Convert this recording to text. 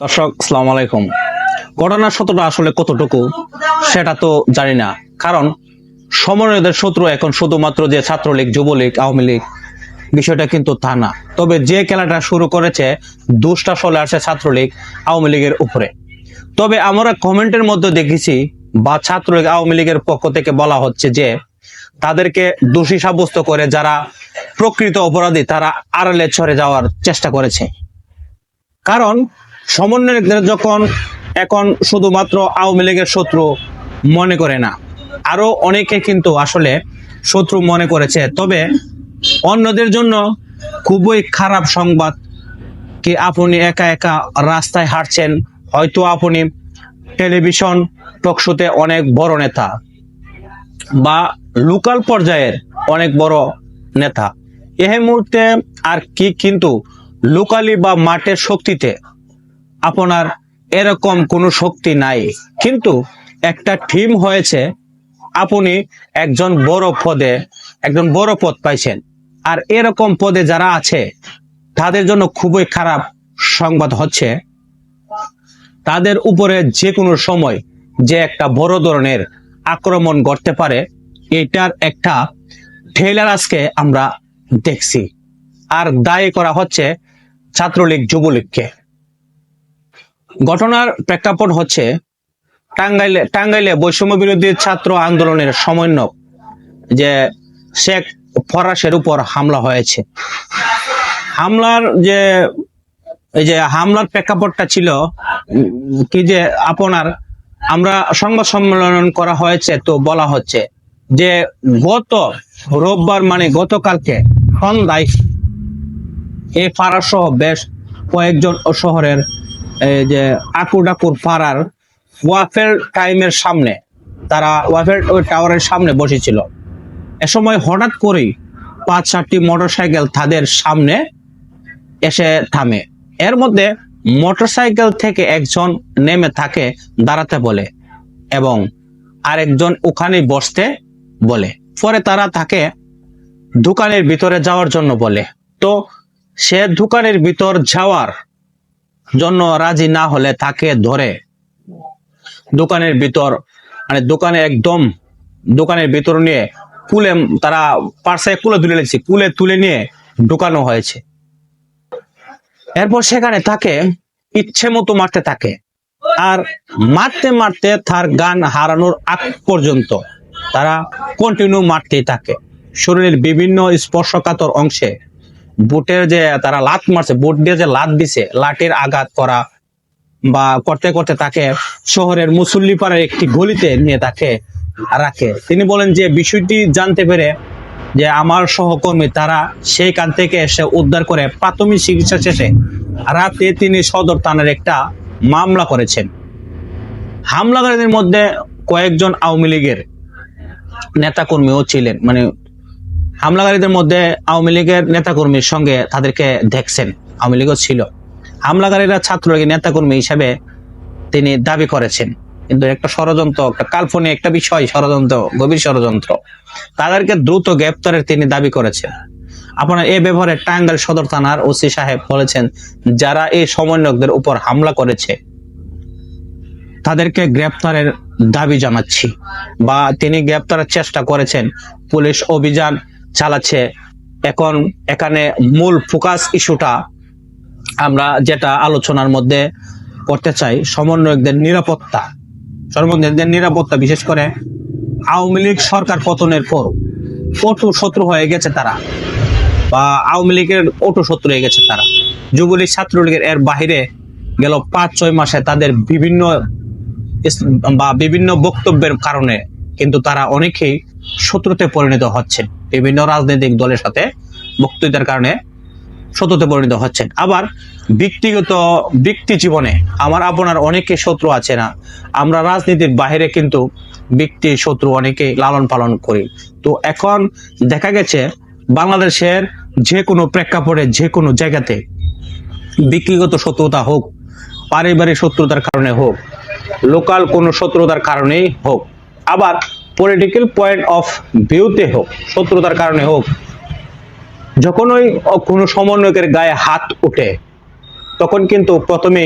দর্শক, সালাম আলাইকুম। ঘটনার সত্যটা আসলে কতটুকু, সেটা তো জানি না। কারণ, সমন্বয়দের শত্রু এখন শুধুমাত্র যে ছাত্রলীগ, যুবলীগ, আওয়ামী লীগ, বিষয়টা কিন্তু তা না। তবে যে খেলাটা শুরু করেছে, দুষ্টা চলে আসে ছাত্রলীগ, আওয়ামী লীগের উপরে। তবে আমরা কমেন্টের মধ্যে দেখেছি, বা ছাত্রলীগ, আওয়ামী লীগের পক্ষ থেকে বলা হচ্ছে যে, তাদেরকে দোষী সাব্যস্ত করে যারা প্রকৃত অপরাধী, তারা আড়ালে ছড়ে যাওয়ার চেষ্টা করেছে। কারণ সমন্বয়কদের যখন এখন শুধুমাত্র আওয়ামী লীগের শত্রু মনে করে না, আরও অনেকে কিন্তু আসলে শত্রু মনে করেছে। তবে অন্যদের জন্য খুবই খারাপ সংবাদ কি আপনি একা একা রাস্তায় হাঁটছেন, হয়তো আপনি টেলিভিশন টকশোতে অনেক বড় নেতা বা লোকাল পর্যায়ের অনেক বড় নেতা। এই মুহূর্তে আর কি কিন্তু লোকালি বা মাঠের শক্তিতে আপনার এরকম কোনো শক্তি নাই। কিন্তু একটা টিম হয়েছে, আপনি একজন বড় পদে, একজন বড় পদ পাইছেন। আর এরকম পদে যারা আছে, তাদের জন্য খুবই খারাপ সংবাদ হচ্ছে। তাদের উপরে যে কোনো সময় যে একটা বড় ধরনের আক্রমণ করতে পারে, এটার একটা ঠেলার আজকে আমরা দেখছি। আর দায়ী করা হচ্ছে ছাত্রলীগ, যুবলীগকে। ঘটনার প্রেক্ষাপট হচ্ছে টাঙ্গাইলে টাঙ্গাইলে বৈষম্য বিরোধী ছাত্র আন্দোলনের সমন্বয়ক যে শেখ ফরাসের উপর হামলা হয়েছে। হামলার যে এই যে হামলার প্রেক্ষাপটটা ছিল, কি যে আপনার, আমরা সংবাদ সম্মেলন করা হয়েছে তো বলা হচ্ছে যে গত রোববার মানে গতকালকে সন্ধ্যায় এই পাড়া সহ বেশ কয়েকজন শহরের যে আকুডাকুর পাড়ার ওয়াফের টাইমের সামনে, তারা ওয়াফের ওই টাওয়ারের সামনে বসেছিল। এ সময় হঠাৎ করেই পাঁচ সাতটি মোটরসাইকেল তাদের সামনে এসে থামে। এর মধ্যে মোটরসাইকেল থেকে একজন নেমে থাকে দাঁড়াতে বলে এবং আরেকজন ওখানে বসতে বলে। পরে তারা তাকে দোকানের ভিতরে যাওয়ার জন্য বলে। তো সে দোকানের ভিতর যাওয়ার জন্য রাজি না হলে তাকে ধরে। দোকানের ভিতর মানে দোকানে একদম, দোকানের ভিতর নিয়ে কুলে, তারা পার্সে কুলে তুলে নিয়েছে, কুলে তুলে নিয়ে ঢুকানো হয়েছে। এরপর সেখানে তাকে ইচ্ছে মতো মারতে থাকে। আর মারতে মারতে তার গান হারানোর আগ পর্যন্ত তারা কন্টিনিউ মারতেই থাকে। শরীরের বিভিন্ন স্পর্শকাতর অংশে বুটের যে, তারা লাত মারছে, বুট দিয়ে যে লাত দিছে, লাঠির আঘাত করা বা করতে করতে তাকে শহরের মুসল্লিপাড়ার একটি গলিতে নিয়ে তাকে রাখে। তিনি বলেন যে, বিষয়টি জানতে পেরে যে আমার সহকর্মী, তারা সেইখান থেকে এসে উদ্ধার করে প্রাথমিক চিকিৎসা শেষে রাতে তিনি সদর থানার একটা মামলা করেছেন। হামলাকারীদের মধ্যে কয়েকজন আওয়ামী লীগের নেতাকর্মীও ছিলেন মানে হামলাকারীদের মধ্যে আওয়ামী লীগের নেতাকর্মীর সঙ্গে তাদেরকে দেখছেন। আওয়ামী লীগও ছিল। হামলাকারীরা ছাত্রলীগের নেতাকর্মী হিসেবে তিনি দাবি করেছেন। কিন্তু একটা ষড়যন্ত্র, একটা কাল্পনিক একটা বিষয়, ষড়যন্ত্র, গভীর ষড়যন্ত্র। তাদেরকে দ্রুত গ্রেপ্তারের তিনি দাবি করেছেন। আপনার এ ব্যাপারে টাঙ্গাইল সদর থানার ওসি সাহেব বলেছেন, যারা এই সমন্বয়কদের উপর হামলা করেছে, তাদেরকে গ্রেপ্তারের দাবি জানাচ্ছি। বা তিনি গ্রেপ্তারের চেষ্টা করেছেন। পুলিশ অভিযান চালাচ্ছে। এখন এখানে মূল ফোকাস ইস্যুটা আমরা যেটা আলোচনার মধ্যে করতে চাই, সমন্বয়কদের নিরাপত্তা। সমন্বয়কদের নিরাপত্তা, বিশেষ করে আওয়ামী লীগ সরকার পতনের পর। কঠোর শত্রু হয়ে গেছে তারা, বা আওয়ামী লীগের অটো শত্রু হয়ে গেছে তারা। যুবলীগ, ছাত্রলীগের এর বাহিরে গেল পাঁচ ছয় মাসে তাদের বিভিন্ন বা বিভিন্ন বক্তব্যের কারণে কিন্তু তারা অনেকেই শত্রুতে পরিণত হচ্ছেন। বিভিন্ন রাজনৈতিক দলের সাথে বক্তৃতার কারণে শত্রুতে পরিণত হচ্ছেন। আবার ব্যক্তিগত ব্যক্তি জীবনে আমার আপনার অনেকে শত্রু আছে না। আমরা রাজনীতির বাইরে কিন্তু ব্যক্তি শত্রু অনেকে লালন পালন করি। তো এখন দেখা গেছে বাংলাদেশের যে কোনো প্রেক্ষাপটে যে কোনো জায়গাতে ব্যক্তিগত শত্রুতা হোক, পারিবারিক শত্রুতার কারণে হোক, লোকাল কোনো শত্রুতার কারণেই হোক, আবার পলিটিক্যাল পয়েন্ট অফ ভিউতে হোক, শত্রুতার কারণে হোক, যখন ওই কোনো সমন্বয়কের গায়ে হাত উঠে, তখন কিন্তু প্রথমে